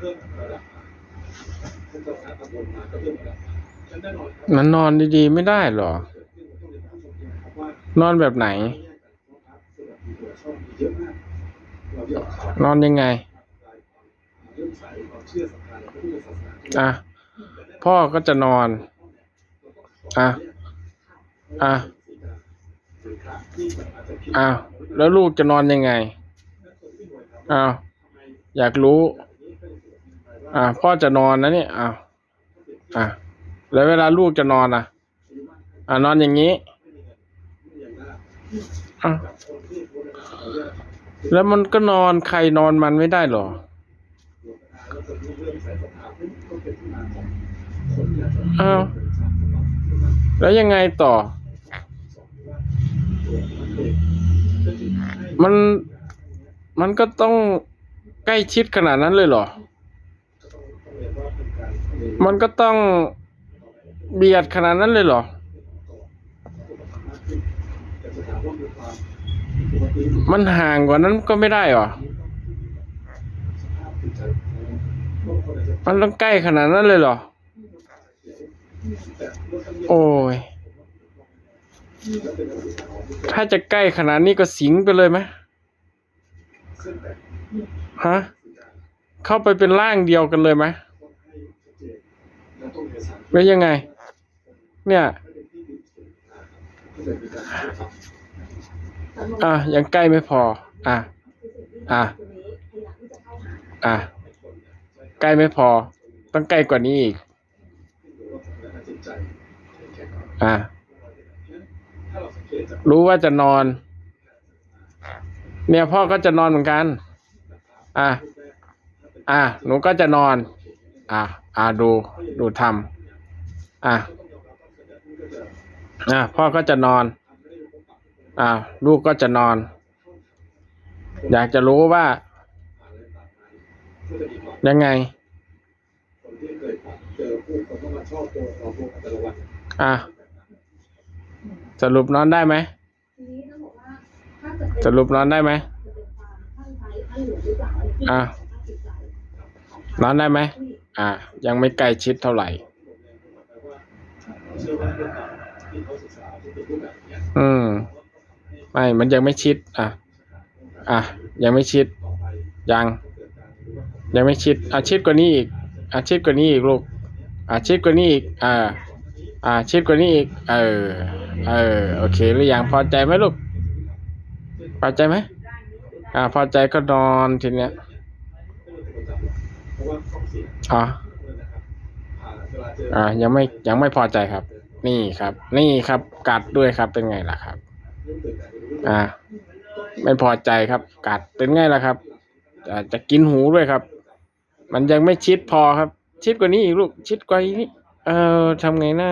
พิ่มระดับท่านเจ้าคณะตำบลมาก็เพิ่มระดับฉันแน่นอนครับมันนอนดีๆไม่ได้เหรอ เกิดขึ้นต้องเรียนถามชมเองนะครับว่านอนแบบไหนแยกกันเพราะพระสวัสดีตัวช่องมีเยอะมากเราเรียกข่าวนอนยังไง เรื่องสายความเชื่อศรัทธาในพระพุทธศาสนาอะ พ่อก็จะนอน อะ อะ อ้าว แล้วลูกจะนอนยังไง อ้าว อยากรู้ อ่า พ่อจะนอนนะเนี่ยอ้าวอะแล้วเวลาลูกจะนอนอะ อ่านอนอย่างนี้อะแล้วมันก็นอนใครนอนมันไม่ได้หรอ อ้าว แล้วยังไงต่อ มัน มันก็ต้องใกล้ชิดขนาดนั้นเลยเหรอ มันก็ต้องเบียดขนาดนั้นเลยเหรอ มันห่างกว่านั้นก็ไม่ได้หรอ มันต้องใกล้ขนาดนั้นเลยเหรอ โอ้ย ถ้าจะใกล้ขนาดนี้ก็สิงไปเลยไหมฮะ เข้าไปเป็นร่างเดียวกันเลยไหม หรือยังไง เนี่ย อะ ยังใกล้ไม่พอ อะ อะ อะ ใกล้ไม่พอ ต้องใกล้กว่านี้อีก อะ รู้ว่าจะนอน เนี่ยพ่อก็จะนอนเหมือนกัน อะ อะ หนูก็จะนอน อะ อะ ดู ดูทำ อะอะพ่อก็จะนอน อะลูกก็จะนอน อยากจะรู้ว่า ยังไงอะสรุปนอนได้ไหมทีนี้ต้องบอกว่าถ้าเกิดเป็นอนได้ไหมจะเป็นความท่านใช้ท่านหล วงหรือเปล่าอันนี้อะสภาพจิตใจของนอนได้ไหมอะยังไม่ใกล้ชิดเท่าไหร่อืมไม่มันยังไม่ชิด อะ อะ ยังไม่ชิด ยัง ยังไม่ชิดอะชิดกว่านี้อีกอะชิดกว่านี้อีกลูกอะชิดกว่านี้อีก อ่าอ่าชิดกว่านี้อีก เออ เออ โอเค หรือยังพอใจไหมลูก พอใจไหม อ่า พอใจก็นอนทีเนี้ย อะ อ่ายังไม่ยังไม่พอใจครับ นี่ครับ นี่ครับกัดด้วยครับเป็นไงล่ะครับ อ่า ไม่พอใจครับ กัดเป็นไงล่ะครับอ่าจะกินหูด้วยครับ มันยังไม่ชิดพอครับ ชิดกว่านี้อีกลูกชิดกว่านี้เออทำไงนะ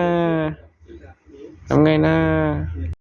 ทำไงนะ